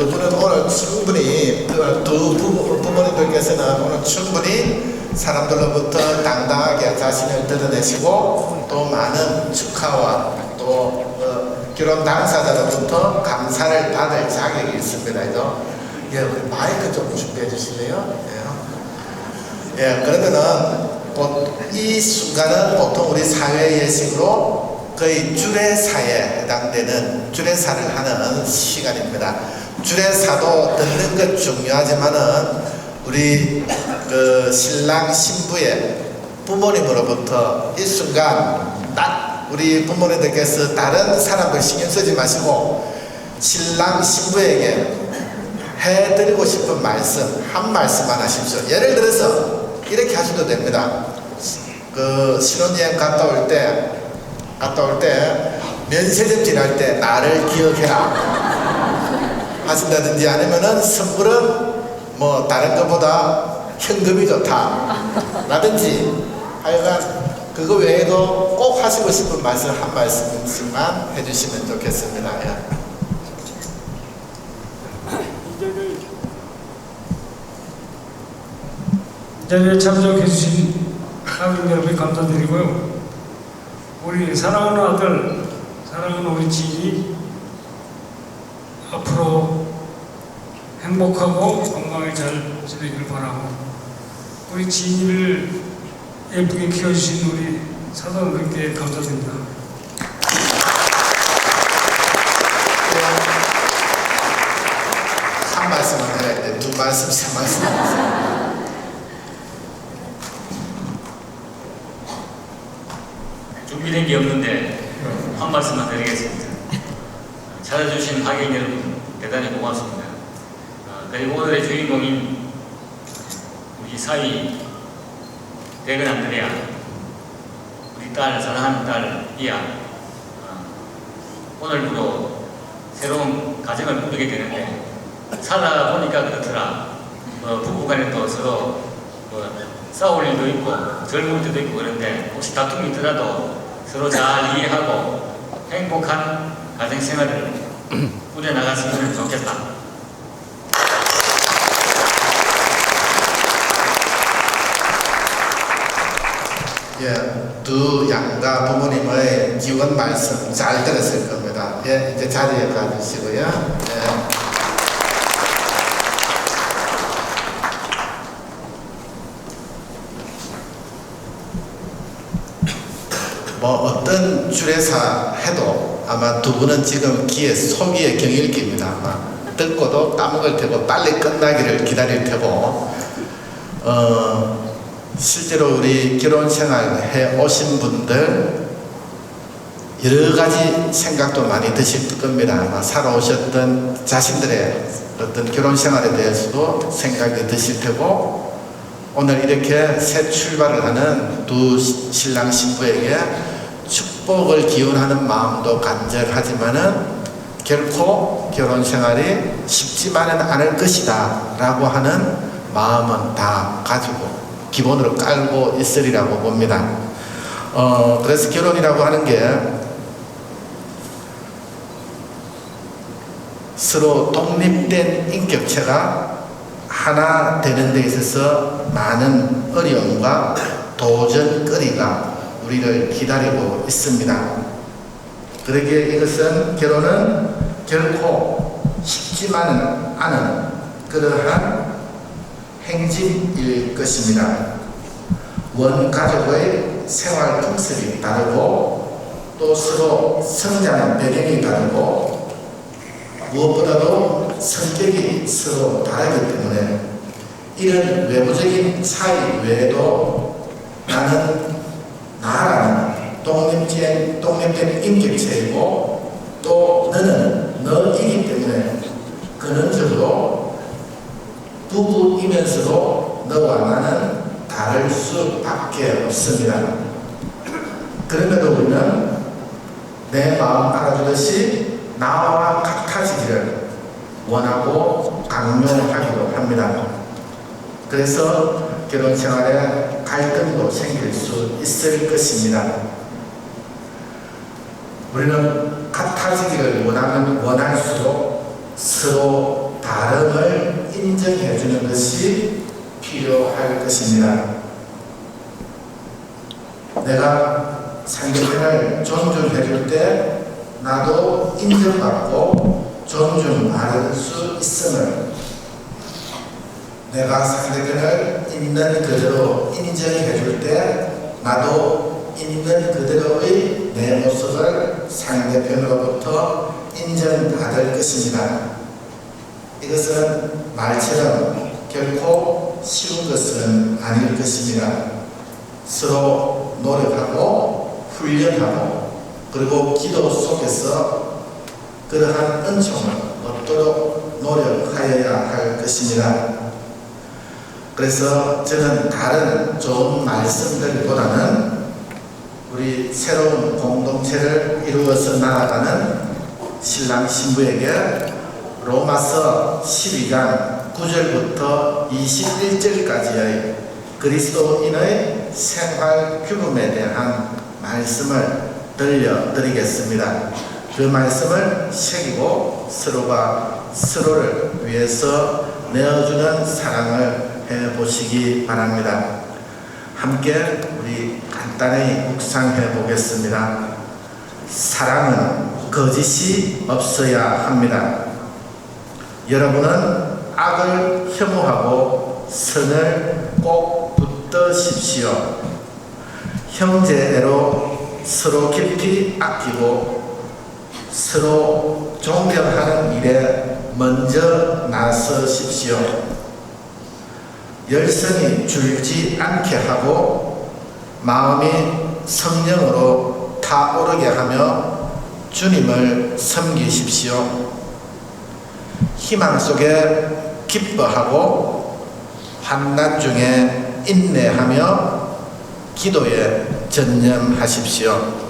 두 분은 오늘 충분히 그두 부모, 부모님들께서는 오늘 충분히 사람들로부터 당당하게 자신을 드러내시고 또 많은 축하와 또 어, 결혼 당사자로부터 감사를 받을 자격이 있습니다. 그죠? 예, 우리 마이크 좀 준비해 주실래요? 예. 예, 그러면은 보- 이 순간은 보통 우리 사회 예식으로 거의 주례사에 해당되는 주례사를 하는 시간입니다. 주례사도 듣는 것 중요하지만은 우리 그 신랑 신부의 부모님으로부터 이 순간 딱 우리 부모님들께서 다른 사람들 신경 쓰지 마시고 신랑 신부에게 해드리고 싶은 말씀 한 말씀만 하십시오. 예를 들어서 이렇게 하셔도 됩니다. 그 신혼여행 갔다 올 때 갔다 올 때 면세점 지날 때 나를 기억해라 하신다든지 아니면은 선물은 뭐 다른 것보다 현금이 좋다 라든지 하여간 그거 외에도 꼭 하시고 싶은 말씀 한 말씀씩만 해주시면 좋겠습니다. 예. 이 자리에 참석해 주신 하객 여러분 감사드리고요. 우리 사랑하는 아들, 사랑하는 우리 지인이 앞으로 행복하고 건강하게 잘 지내길 바라고 우리 지인을 예쁘게 키워주신 우리 사장님께 감사드립니다. 한 말씀만 해야 돼. 두 말씀, 세 말씀. 준비된 게 없는데 한 말씀만 드리겠습니다. 찾아주신 하객 여러분 대단히 고맙습니다. 어, 그리고 오늘의 주인공인 우리 사위 대근 안드레아 우리 딸 사랑하는 딸 이아 어, 오늘부로 새로운 가정을 꾸리게 되는데 살다 보니까 그렇더라. 뭐 부부간에 또 서로 뭐 싸울 일도 있고 젊을 때도 있고 그런데 혹시 다툼이 있더라도 서로 잘 이해하고 행복한 가정 생활을 꾸려나갔으면 좋겠다. 예, 두 양가 부모님의 기원 말씀 잘 들었을 겁니다. 예, 이제 자리에 가주시고요. 예. 뭐 어떤 주례사 해도 아마 두 분은 지금 귀에 속이에 경일기입니다. 아마 듣고도 까먹을 테고 빨리 끝나기를 기다릴 테고 어, 실제로 우리 결혼 생활 해 오신 분들 여러 가지 생각도 많이 드실 겁니다. 아마 살아오셨던 자신들의 어떤 결혼 생활에 대해서도 생각이 드실 테고 오늘 이렇게 새 출발을 하는 두 시- 신랑 신부에게 축복을 기원하는 마음도 간절하지만은 결코 결혼 생활이 쉽지만은 않을 것이다 라고 하는 마음은 다 가지고 기본으로 깔고 있으리라고 봅니다. 어, 그래서 결혼이라고 하는 게 서로 독립된 인격체가 하나 되는 데 있어서 많은 어려움과 도전거리가 우리를 기다리고 있습니다. 그러기에 이것은 결혼은 결코 쉽지만은 않은 그러한 행진일 것입니다. 원 가족의 생활 풍습이 다르고 또 서로 성장 배경이 다르고 무엇보다도 성격이 서로 다르기 때문에 이런 외부적인 차이 외에도 나는 나라는 독립된, 독립된 인격체이고 또 너는 너이기 때문에 근원적으로 부부 이면서도 너와 나는 다를 수밖에 없습니다. 그럼에도 우리는 내 마음 알아주듯이 나와 같아지기를 원하고 강요하기도 합니다. 그래서 결혼 생활에 갈등도 생길 수 있을 것입니다. 우리는 같아지기를 원하면 원할수록 서로 다름을 인정해 주는 것이 필요할 것입니다. 내가 상대편을 존중해 줄 때 나도 인정받고 존중받을 수 있음을 내가 상대편을 있는 그대로 인정해 줄 때 나도 있는 그대로의 내 모습을 상대편으로부터 인정받을 것입니다. 이것은 말처럼 결코 쉬운 것은 아닐 것입니다. 서로 노력하고 훈련하고 그리고 기도 속에서 그러한 은총을 얻도록 노력하여야 할 것입니다. 그래서 저는 다른 좋은 말씀들보다는 우리 새로운 공동체를 이루어서 나아가는 신랑 신부에게 로마서 12장 9절부터 21절까지의 그리스도인의 생활 규범에 대한 말씀을 들려드리겠습니다. 그 말씀을 새기고 서로가 서로를 위해서 내어주는 사랑을 해 보시기 바랍니다. 함께 우리 간단히 묵상해 보겠습니다. 사랑은 거짓이 없어야 합니다. 여러분은 악을 혐오하고 선을 꼭 붙드십시오. 형제애로 서로 깊이 아끼고 서로 존경하는 일에 먼저 나서십시오. 열성이 줄지 않게 하고 마음이 성령으로 타오르게 하며 주님을 섬기십시오. 희망 속에 기뻐하고 환난 중에 인내하며 기도에 전념하십시오.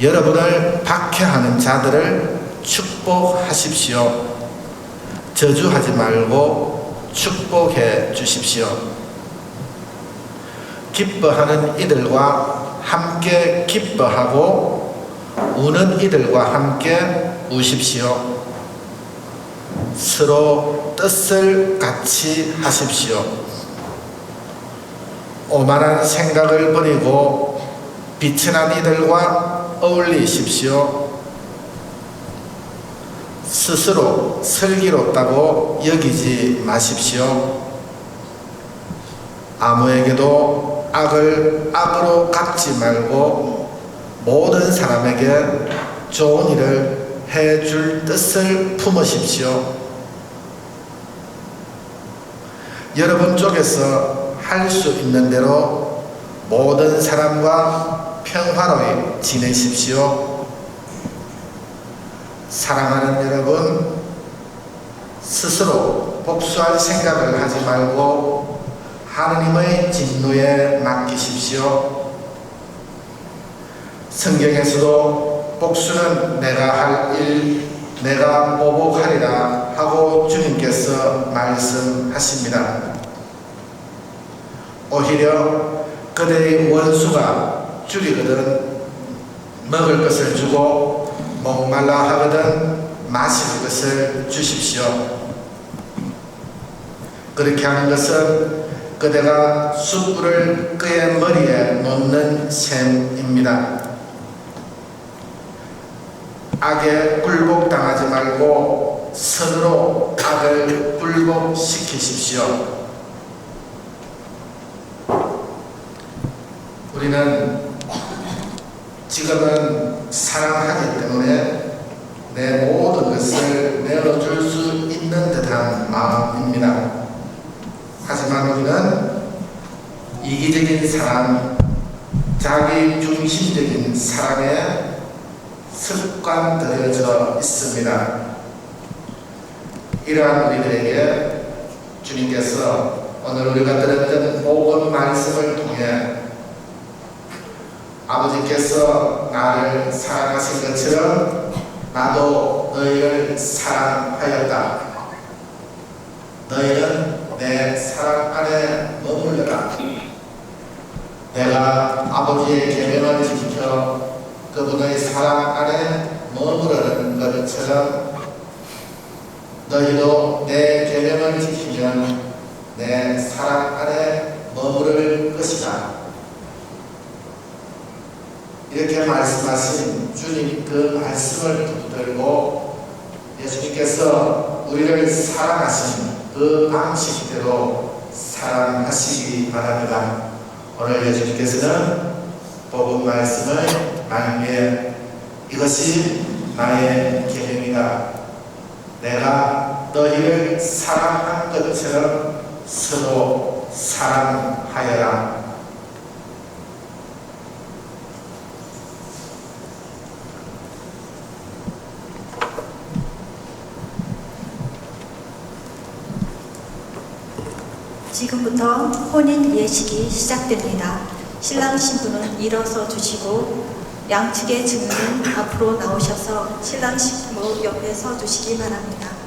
여러분을 박해하는 자들을 축복하십시오. 저주하지 말고 축복해 주십시오. 기뻐하는 이들과 함께 기뻐하고 우는 이들과 함께 우십시오. 서로 뜻을 같이 하십시오. 오만한 생각을 버리고 비천한 이들과 어울리십시오. 스스로 슬기롭다고 여기지 마십시오. 아무에게도 악을 악으로 갚지 말고 모든 사람에게 좋은 일을 해줄 뜻을 품으십시오. 여러분 쪽에서 할 수 있는 대로 모든 사람과 평화로이 지내십시오. 사랑하는 여러분, 스스로 복수할 생각을 하지 말고 하느님의 진노에 맡기십시오. 성경에서도 복수는 내가 할 일, 내가 보복하리라 하고 주님께서 말씀하십니다. 오히려 그대의 원수가 줄이거든 먹을 것을 주고 목말라 하거든 마실 것을 주십시오. 그렇게 하는 것은 그대가 숯불을 그의 머리에 놓는 셈입니다. 악에 굴복당하지 말고 선으로 악을 굴복시키십시오. 우리는 지금은 사랑하기 때문에 내 모든 것을 내어줄 수 있는 듯한 마음입니다. 하지만 우리는 이기적인 사랑, 자기 중심적인 사랑에 습관들여져 있습니다. 이러한 우리들에게 주님께서 오늘 우리가 들었던 복음 말씀을 통해 아버지께서 나를 사랑하신 것처럼 나도 너희를 사랑하였다. 너희는 내 사랑 안에 머물러라. 내가 아버지의 계명을 지켜 그분의 사랑 안에 머무르는 것처럼 너희도 내 계명을 지키면 내 사랑 안에 머무를 것이다. 이렇게 말씀하신 주님 그 말씀을 붙들고 예수님께서 우리를 사랑하신 그 방식대로 사랑하시기 바랍니다. 오늘 예수님께서는 복음 말씀을 말미에 이것이 나의 계명이다. 내가 너희를 사랑한 것처럼 서로 사랑하여라. 지금부터 혼인 예식이 시작됩니다. 신랑 신부는 일어서 주시고 양측의 증인은 앞으로 나오셔서 신랑 신부 옆에 서 주시기 바랍니다.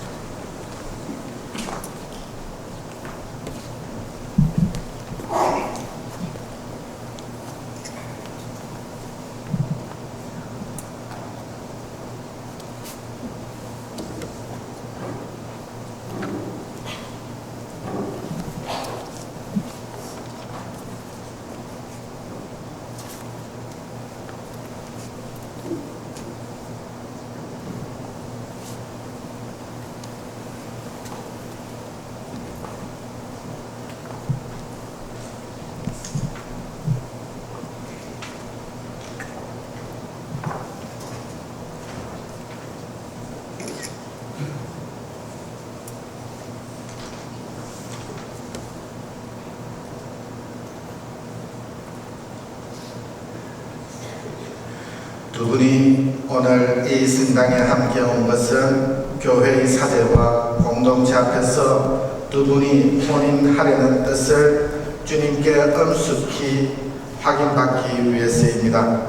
두 분이 오늘 이 성당에 함께 온 것은 교회의 사제와 공동체 앞에서 두 분이 혼인하려는 뜻을 주님께 엄숙히 확인받기 위해서입니다.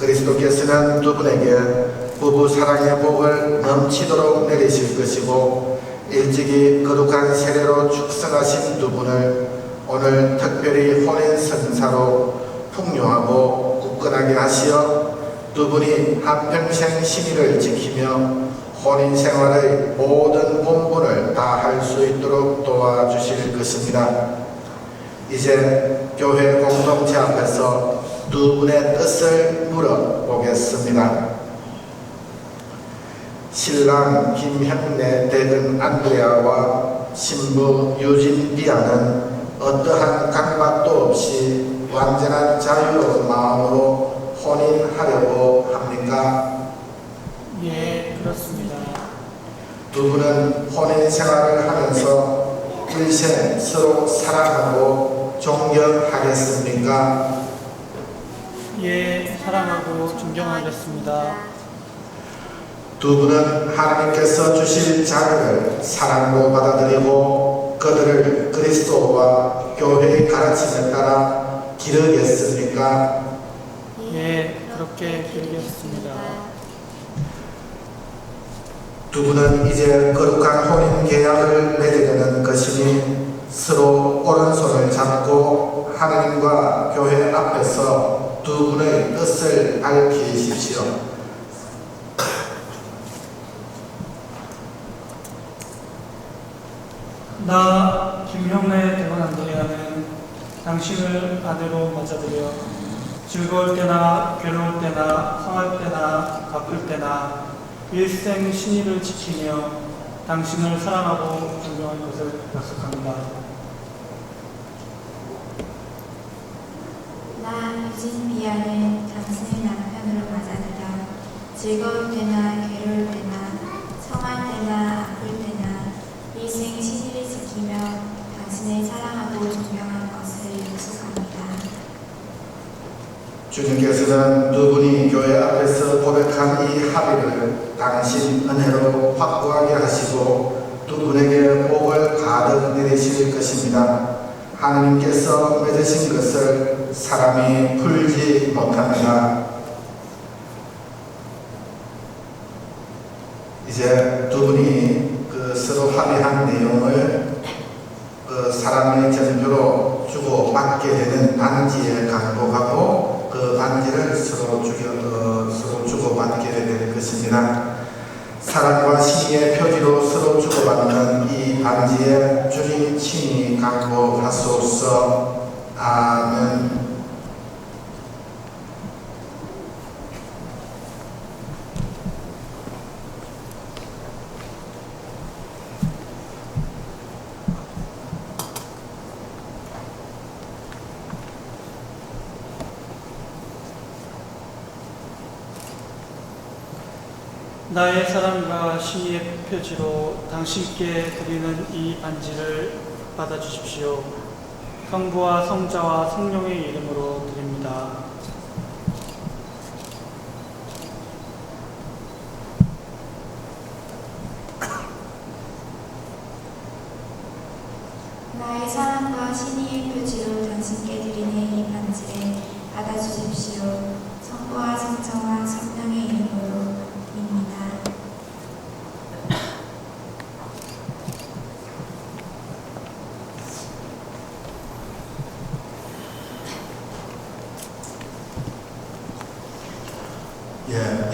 그리스도께서는 두 분에게 부부 사랑의 복을 넘치도록 내리실 것이고 일찍이 거룩한 세례로 축성하신 두 분을 오늘 특별히 혼인 선사로 풍요하고 굳건하게 하시어 두 분이 한평생 신의를 지키며 혼인 생활의 모든 본분을 다 할 수 있도록 도와주실 것입니다. 이제 교회 공동체 앞에서 두 분의 뜻을 물어보겠습니다. 신랑 김형래 대근 안드레아와 신부 유진 비아는 어떠한 강박도 없이 완전한 자유로운 마음으로 혼인하려고 합니까? 예, 그렇습니다. 두 분은 혼인 생활을 하면서 일생 서로 사랑하고 존경하겠습니까? 예, 사랑하고 존경하겠습니다. 두 분은 하나님께서 주실 자녀를 사랑으로 받아들이고 그들을 그리스도와 교회의 가르침에 따라 기르겠습니까? 예, 그렇게 기르겠습니다. 두 분은 이제 거룩한 혼인 계약을 맺으려는 것이니 서로 오른손을 잡고 하나님과 교회 앞에서 두 분의 뜻을 밝히십시오. 나 김형래 대원 안드레아는 당신을 아내로 맞아들여 즐거울 때나 괴로울 때나 상할 때나 바쁠 때나 일생 신의를 지키며 당신을 사랑하고 존경할 것을 약속합니다. 나 유진 미아는 당신의 남편으로 맞아들여 즐거울 때나 괴로울 때나 주님께서는 두 분이 교회 앞에서 고백한 이 합의를 당신 은혜로 확고하게 하시고 두 분에게 복을 가득 내리실 것입니다. 하나님께서 맺으신 것을 사람이 풀지 못합니다. 이제 두 분이 그 서로 합의한 내용을 그 사람의 전표로 주고 받게 되는 반지에 강복하고 그 반지를 서로 주겨 어, 서로 주고 받게 되는 것입니다. 사랑과 신의의 표지로 서로 주고받는 이 반지에 주님 친히 강구하소서. 아멘. 나의 사랑과 신의의 표지로 당신께 드리는 이 반지를 받아주십시오. 성부와 성자와 성령의 이름으로 드립니다. 나의 사랑과 신의의 표지로 당신께 드리는 이 반지를 받아주십시오. 성부와 성자와 성령의 이름으로 드립니다. 예,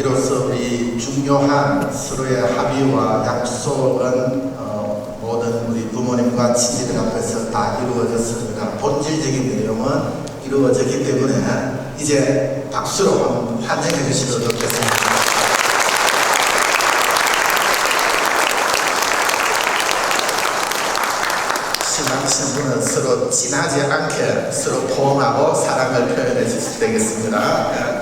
중요한 서로의 합의와 약속은 어, 모든 우리 부모님과 친지들 앞에서 다 이루어졌습니다. 본질적인 내용은 이루어졌기 때문에 이제 박수로 환영해 주시도록 하겠습니다. 신랑 신부는 서로 진하지 않게 서로 포옹하고 사랑을 표현해 주시면 되겠습니다.